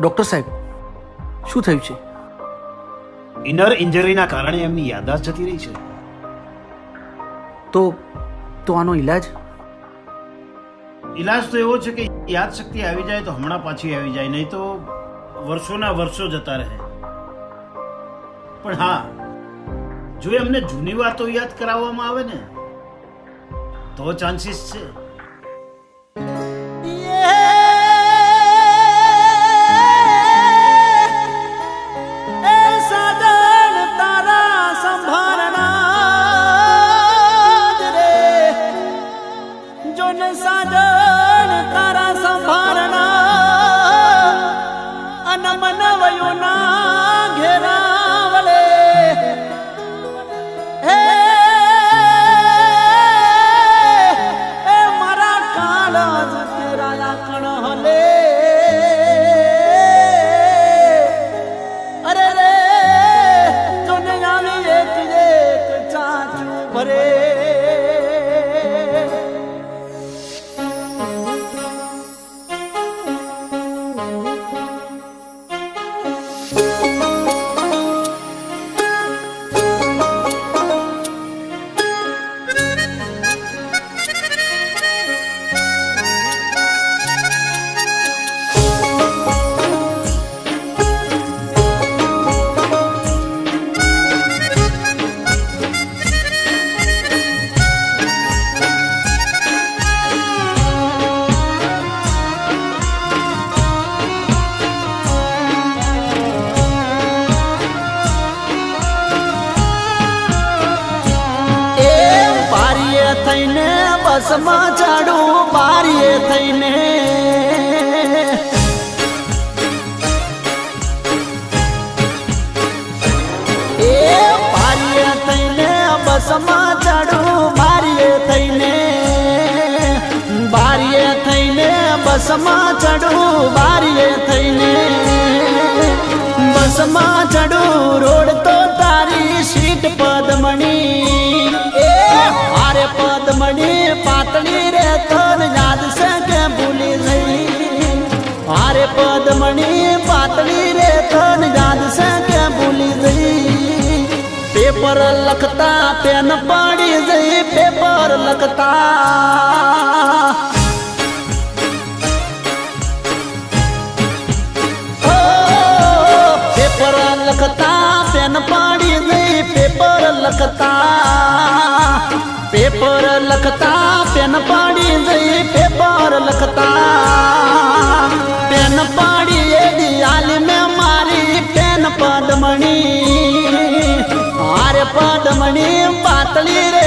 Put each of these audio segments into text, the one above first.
Doctor સાહેબ શું થયું છે? ઇનર ઇન્જરીના કારણે એમની યાદદાસ્ત જતી રહી છે. તો તો આનો ઈલાજ? ઈલાજ તો એવો છે કે યાદશક્તિ આવી જાય તો હમણાં પાછી આવી જાય નહીં તો વર્ષોના વર્ષો જતા રહે. પણ હા જો એમને જૂની વાતો યાદ કરાવવામાં આવે ને તો ચાન્સીસ છે. એ બસમાં ચડું બારીએ થઈને. એ બારીએ થઈને બસમાં ચડું બારીએ થઈને. બારીએ થઈને બસમાં ચડું બારીએ થઈને. બસમાં ચડું રોડ ઓ, પેપર લખતા પેન પાડી દઈ પેપર લખતા પેપર લખતા પેન પાડી દઈ પેપર લખતા પેન પાડી એ દિયાલી મેં મારી પેન પદમણી આરે પદમણી પાતળી રે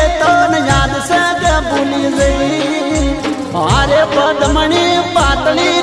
ભૂલી ગઈ હારે પદમણી પાતળી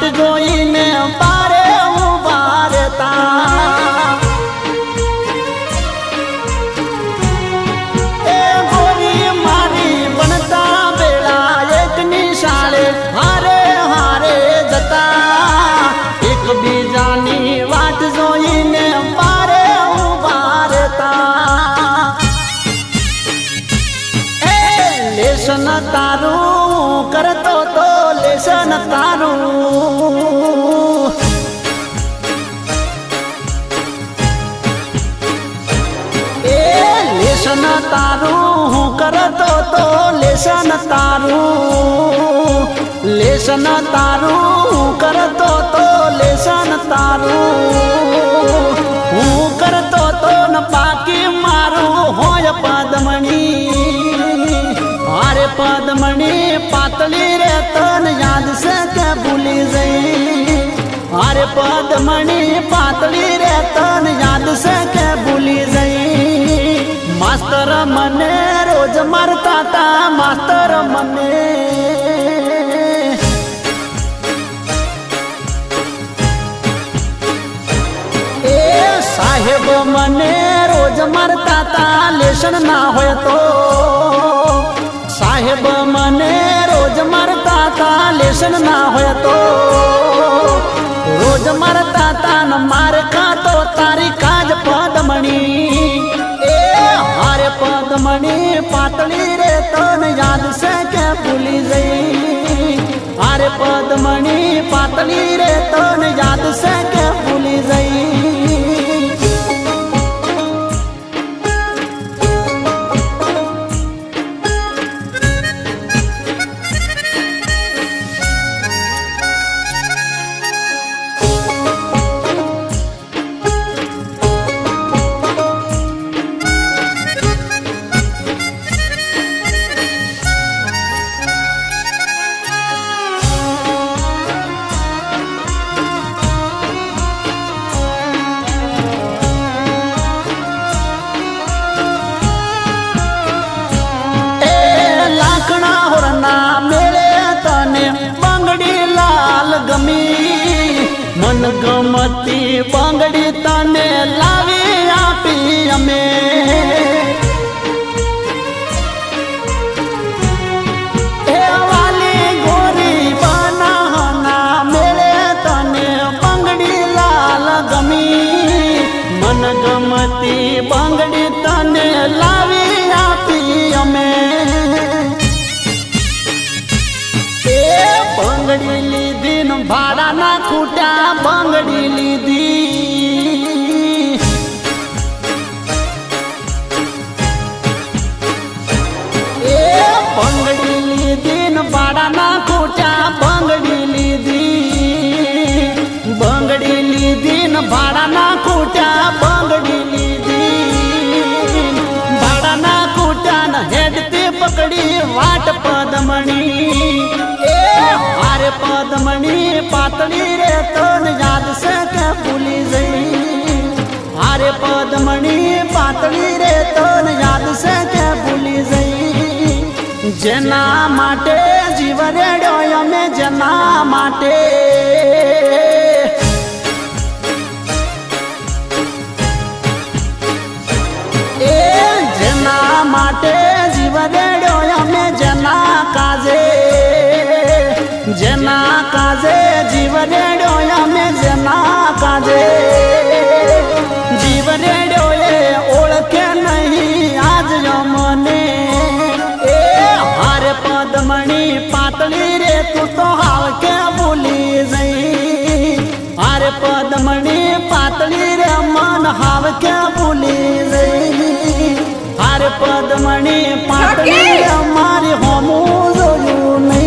再多一面。તારું હું કરતો તો લેશન તારું લેશન તારું હું કરતો તો લેશન તારું હું કરતો તો ન બાકી મારું હોય પદમણી હારે પદમણી પાતળી રે તન યાદ છે કે ભૂલી જઈ અરે પદમણી પાતળી રે તન યાદ છે કે ભૂલી મારતા તા માસ્તર મને એ સાહેબ મને રોજ મારતા તા લેશન ના હોય તો સાહેબ મને રોજ મારતા તા લેશન ના હોય તો રોજ મારતા તા ન માર ખાતો તારી કાજ પદમણી એ હારે પદમણી પાતળી રે, તન યાદ છે કે ભૂલી જઈ હારે પદમણી પાતળી રે, તન યાદ છે કે ભૂલી જઈ ગમતી બંગડી ભાડાના ખૂટા બંગડી લીધી. એ બંગડી લીધી ને ભાડાના ખૂટા બંગડી લીધી. બંગડી લીધી ને ભાડાના ખૂટા બંગડી લીધી. ભાડાના ખૂટા ને હેડતી પકડી વાટ ભૂલી જઈ હારે પદમણી પાતળી રે, તન યાદ છે કે ભૂલી જઈ જેના માટે જીવ રેડ્યો, અમે જેના માટે હારે પદમણી પાતળી રે હોમું જોયું